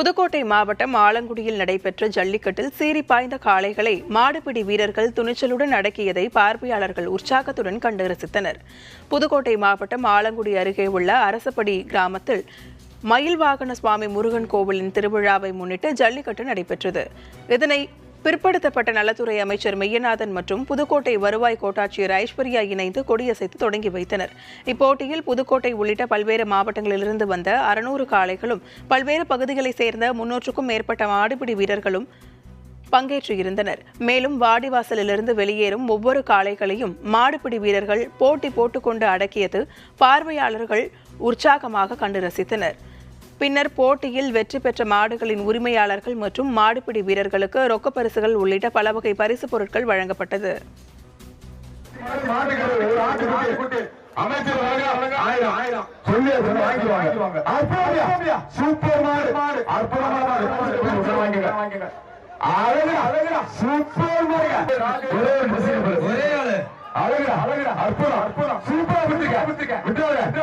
புதுக்கோட்டை மாவட்டம் ஆலங்குடியில் நடைபெற்ற ஜல்லிக்கட்டில் சீறி பாய்ந்த காளைகளை மாடுபிடி வீரர்கள் துணிச்சலுடன் அடக்கியதை பார்வையாளர்கள் உற்சாகத்துடன் கண்டு ரசித்தனர். புதுக்கோட்டை மாவட்டம் ஆலங்குடி அருகே உள்ள அரசப்படி கிராமத்தில் மயில் வாகன சுவாமி முருகன் கோவிலின் திருவிழாவை முன்னிட்டு ஜல்லிக்கட்டு நடைபெற்றது. இதனை பிற்படுத்தப்பட்ட நலத்துறை அமைச்சர் மெய்யநாதன் மற்றும் புதுக்கோட்டை வருவாய் கோட்டாட்சியர் ஐஸ்வர்யா இணைந்து கொடியசைத்து தொடங்கி வைத்தனர். இப்போட்டியில் புதுக்கோட்டை உள்ளிட்ட பல்வேறு மாவட்டங்களிலிருந்து வந்த அறுநூறு காளைகளும் பல்வேறு பகுதிகளைச் சேர்ந்த முன்னூற்றுக்கும் மேற்பட்ட மாடுபிடி வீரர்களும் பங்கேற்றிருந்தனர். மேலும் வாடிவாசலிலிருந்து வெளியேறும் ஒவ்வொரு காளைகளையும் மாடுபிடி வீரர்கள் போட்டி போட்டுக்கொண்டு அடக்கியது பார்வையாளர்கள் உற்சாகமாக கண்டு ரசித்தனர். பின்னர் போட்டியில் வெற்றி பெற்ற மாடுகளின் உரிமையாளர்கள் மற்றும் மாடுபிடி வீரர்களுக்கு ரொக்கப் பரிசுகள் உள்ளிட்ட பல வகை பரிசுப் பொருட்கள் வழங்கப்பட்டது. அமைச்சர் அழகுடா. அழகுடா